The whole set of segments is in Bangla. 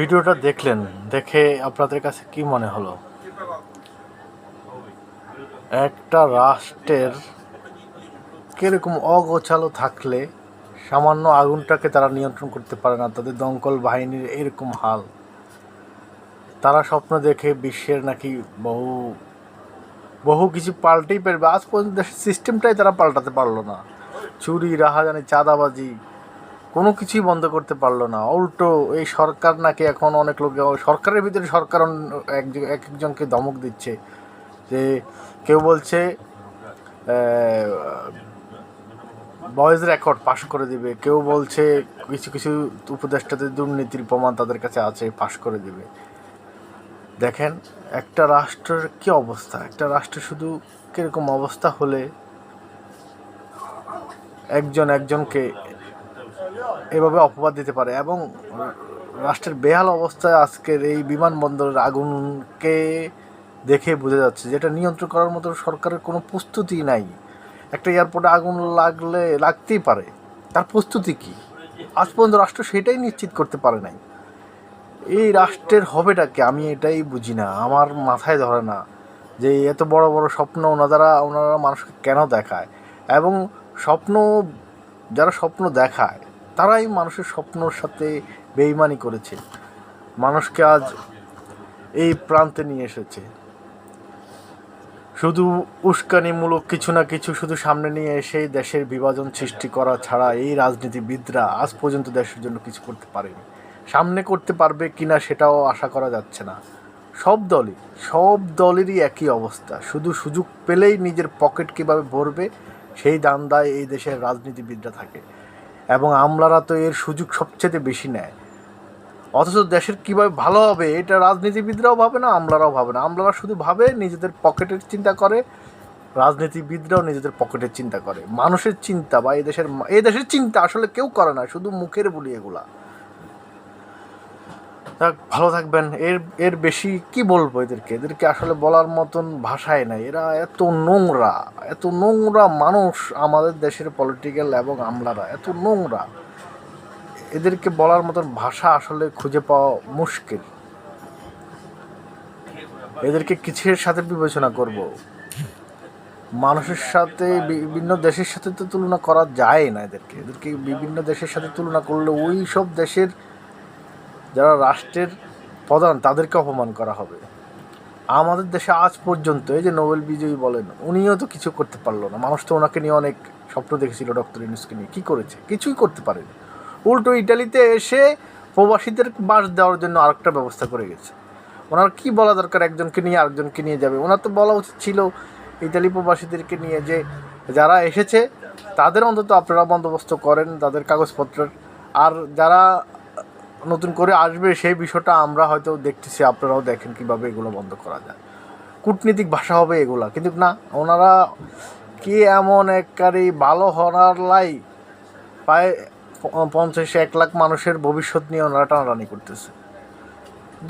ভিডিওটা দেখলেন, দেখে আপনাদের কাছে কি মনে হলো? একটা রাষ্ট্রের কীরকম অগোছালো থাকলে সামান্য আগুনটাকে তারা নিয়ন্ত্রণ করতে পারে না, তাদের দমকল বাহিনীর এরকম হাল। তারা স্বপ্ন দেখে বিশ্বের নাকি বহু বহু কিছু পাল্টেই পারবে। আজ পর্যন্ত সিস্টেমটাই তারা পাল্টাতে পারল না। চুরি, রাহাজানি, চাঁদাবাজি কোনো কিছুই বন্ধ করতে পারল না। উল্টো এই সরকার নাকি এখন অনেক লোক সরকারের ভিতরে সরকার এক একজনকে ধমক দিচ্ছে। যে কেউ বলছে ভয়েস রেকর্ড পাশ করে দিবে। কেউ বলছে, কিছু কিছু উপদেষ্টাদের দুর্নীতির প্রমাণ তাদের কাছে আছে পাশ করে দিবে। দেখেন, একটা রাষ্ট্রের কি অবস্থা? একটা রাষ্ট্রের শুধু কীরকম অবস্থা হলে একজন একজনকে এভাবে অপবাদ দিতে পারে এবং রাষ্ট্রের বেহাল অবস্থায় আজকের এই বিমানবন্দরের আগুনকে দেখে বোঝা যাচ্ছে যেটা নিয়ন্ত্রণ করার মতো সরকারের কোনো প্রস্তুতি নাই। একটা এয়ারপোর্টে আগুন লাগলে, লাগতেই পারে। তার প্রস্তুতি কি? আজ পর্যন্ত রাষ্ট্র সেটাই নিশ্চিত করতে পারে নাই। এই রাষ্ট্রের হবেটাকে আমি এটাই বুঝি না। আমার মাথায় ধরে না যে এত বড় বড় স্বপ্ন ওনারা ওনারা মানুষকে কেন দেখায়? এবং স্বপ্ন, যারা স্বপ্ন দেখায় তারাই মানুষের স্বপ্নর সাথে বেইমানি করেছে। মানুষকে আজ এই প্রান্তে নিয়ে এসেছে। শুধু উস্কানিমূলক কিছু না কিছু শুধু সামনে নিয়ে এসে দেশের বিভাজন সৃষ্টি করা ছাড়া এই রাজনীতিবিদরা আজ পর্যন্ত দেশের জন্য কিছু করতে পারেনি। সামনে করতে পারবে কিনা সেটাও আশা করা যাচ্ছে না। সব দলই, সব দলেরই একই অবস্থা। শুধু সুযোগ পেলেই নিজের পকেট কীভাবে ভরবে, সেই দান্দায় এই দেশের রাজনীতিবিদরা থাকে। এবং আমলারা তো এর সুযোগ সবচেয়ে বেশি নেয়। অথচ দেশের কীভাবে ভালো হবে, এটা রাজনীতিবিদরাও ভাবে না, আমলারাও ভাবে না। আমলারা শুধু ভাবে নিজেদের পকেটের চিন্তা করে, রাজনীতিবিদরাও নিজেদের পকেটের চিন্তা করে। মানুষের চিন্তা বা এই দেশের এই দেশের চিন্তা আসলে কেউ করে না, শুধু মুখের বলি এগুলা। ভালো থাকবেন। এর এর বেশি কি বলব এদেরকে? এদেরকে আসলে বলার মতন ভাষায় নাই। এরা এত নোংরা এত নোংরা মানুষ আমাদের দেশের পলিটিক্যাল এবং আমলারা, এত নোংরা। এদেরকে বলার মতন ভাষা আসলে খুঁজে পাওয়া মুশকিল। এদেরকে কিসের সাথে বিবেচনা করব? মানুষের সাথে, বিভিন্ন দেশের সাথে তো তুলনা করা যায় না এদেরকে। এদেরকে বিভিন্ন দেশের সাথে তুলনা করলে ওই সব দেশের যারা রাষ্ট্রের প্রধান, তাদেরকে অপমান করা হবে। আমাদের দেশে আজ পর্যন্ত, এই যে নোবেল বিজয়ী বলেন, উনিও তো কিছু করতে পারল না। মানুষ তো ওনাকে নিয়ে অনেক স্বপ্ন দেখেছিল ডক্টর ইউনুসকে নিয়ে। কী করেছে? কিছুই করতে পারেনি। উল্টো ইটালিতে এসে প্রবাসীদের বাস দেওয়ার জন্য আরেকটা ব্যবস্থা করে গেছে। ওনার কি বলা দরকার? একজনকে নিয়ে আরেকজনকে নিয়ে যাবে। ওনার তো বলা উচিত ছিল ইতালি প্রবাসীদেরকে নিয়ে যে যারা এসেছে, তাদের অন্তত আপনারা বন্দোবস্ত করেন, তাদের কাগজপত্রের। আর যারা নতুন করে আসবে, সেই বিষয়টা আমরা হয়তো দেখতেছি, আপনারাও দেখেন কীভাবে এগুলো বন্ধ করা যায়। কূটনীতিক ভাষা হবে এগুলা, কিন্তু না, ওনারা কি এমন এককারই ভালো হওয়ার লাই? প্রায় পঞ্চাশ এক লাখ মানুষের ভবিষ্যৎ নিয়ে ওনারা টানাটানি করতেছে।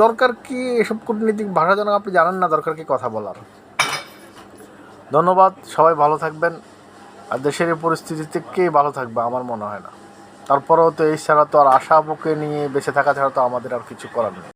দরকার কি এসব কূটনীতিক ভাষা যেন আপনি জানেন না, দরকার কি কথা বলার? ধন্যবাদ, সবাই ভালো থাকবেন। আর দেশের এই পরিস্থিতিতে কে ভালো থাকবে, আমার মনে হয় না। তারপরেও তো এই ছাড়া তো আর আশা বুকে নিয়ে বেঁচে থাকা ছাড়া তো আমাদের আর কিছু করার নেই।